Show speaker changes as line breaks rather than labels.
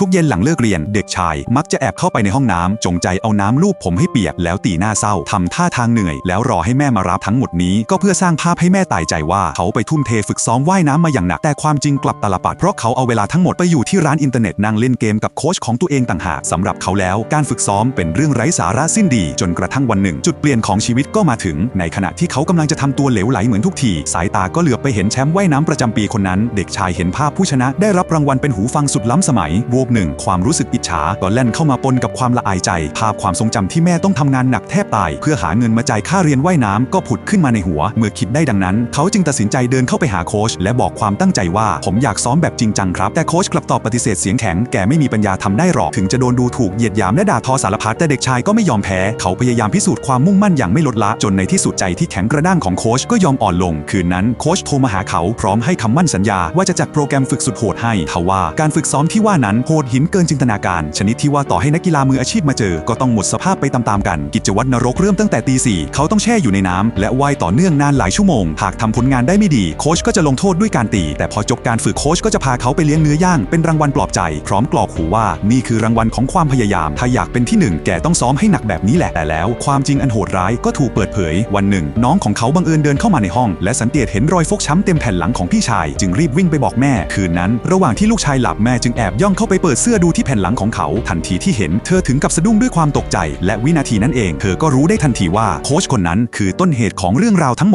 ทุกเย็นหลังเลิกเรียน เด็กชาย มักจะแอบเข้าไปในห้องน้ำจงใจเอาน้ำลูบผมให้เปียก แล้วตีหน้าเศร้าทำท่าทางเหนื่อย แล้วรอให้แม่มารับทั้งหมดนี้ ก็เพื่อสร้างภาพให้แม่ตายใจว่าเขาไปทุ่มเทฝึกซ้อมว่ายน้ำมาอย่างหนักแต่ความจริงกลับตลปัดเพราะเขาเอาเวลาทั้งหมดไปอยู่ที่ร้านอินเทอร์เน็ตนั่งเล่นเกมกับโค้ชของตัวเองต่างหากสำหรับเขาแล้ว การฝึกซ้อมเป็นเรื่องไร้สาระสิ้นดี จนกระทั่งวันหนึ่ง จุดเปลี่ยนของชีวิตก็มาถึง ในขณะที่เขากำลังจะทำตัวเหลวไหลเหมือนทุกทีสายตาก็เหลือบไปเห็นแชมป์ว่ายน้ำประจำปีคนนั้น เด็กชายเห็นภาพผู้ชนะได้รับรางวัลเป็นหูฟังสุดล้ำสมัยบวกหนึ่ง ความรู้สึกอิจฉาก็แล่นเข้ามาปนกับความละอายใจ ภาพความทรงจำที่แม่ต้องทำงานหนักแทบตาย เพื่อหาเงินมาจ่ายค่าเรียนว่ายน้ำก็ผุดขึ้นมาในหัว เมื่อคิดได้ดังนั้น เขาจึงตัดสินใจเดินเข้าไปหาโค้ชและบอกความตั้งใจว่าผมอยากซ้อมแบบจริงจังครับ แต่โค้ชกลับตอบปฏิเสธเสียงแข็งแกไม่มีปัญญาทำได้หรอกถึงจะโดนดูถูกเหยียดหยามและด่าทอสารพัดแต่เด็กชายก็ไม่ยอมแพ้เขาพยายามพิสูจน์ความมุ่งมั่นอย่างไม่ลดละจนในที่สุดใจที่แข็งกระด้างของโค้ชก็ยอมอ่อนลง คืนนั้นโค้ชโทรมาหาเขาพร้อมให้คำมั่นสัญญาว่าจะจัดโปรแกรมฝึกสุดโหดให้ทว่าการฝึกซ้อมที่ว่านั้นโหดหินเกินจินตนาการ ชนิดที่ว่าต่อให้นักกีฬามืออาชีพมาเจอ ก็ต้องหมดสภาพไปตามๆกัน กิจวัตรนรกเริ่มตั้งแต่ตีสี่เขาต้องแช่อยู่ในน้ำและว่ายต่อเนื่องนานหลายชั่วโมง หากทำผลงานได้ไม่ดี โค้ชก็จะลงโทษด้วยการตี แต่พอจบการฝึกโค้ชก็จะพาเขาไปเลี้ยงเนื้อย่างเป็นรางวัลปลอบใจ พร้อมกรอกหูว่านี่คือรางวัลของความพยายาม ถ้าอยากเป็นที่หนึ่งแกต้องซ้อมให้หนักแบบนี้แหละแต่แล้ว ความจริงอันโหดร้ายก็ถูกเปิดเผย วันหนึ่ง น้องของเขาบังเอิญเดินเข้ามาในห้อง และสังเกตเห็นรอยฟกช้ำเต็มแผ่นหลังของพี่ชาย จึงรีบวิ่งไปบอกแม่ คืนนั้น ระหว่างที่ลูกชายหลับแม่จึงแอบย่องเข้าไปเปิดเสื้อดูที่แผ่นหลังของเขา ทันทีที่เห็นเธอถึงกับสะดุ้งด้วยความตกใจ และวินาทีนั้นเอง เธอก็รู้ได้ทันทีว่าโค้ชคนนั้นคือต้นเหตุของเรื่องราวทั้งหมด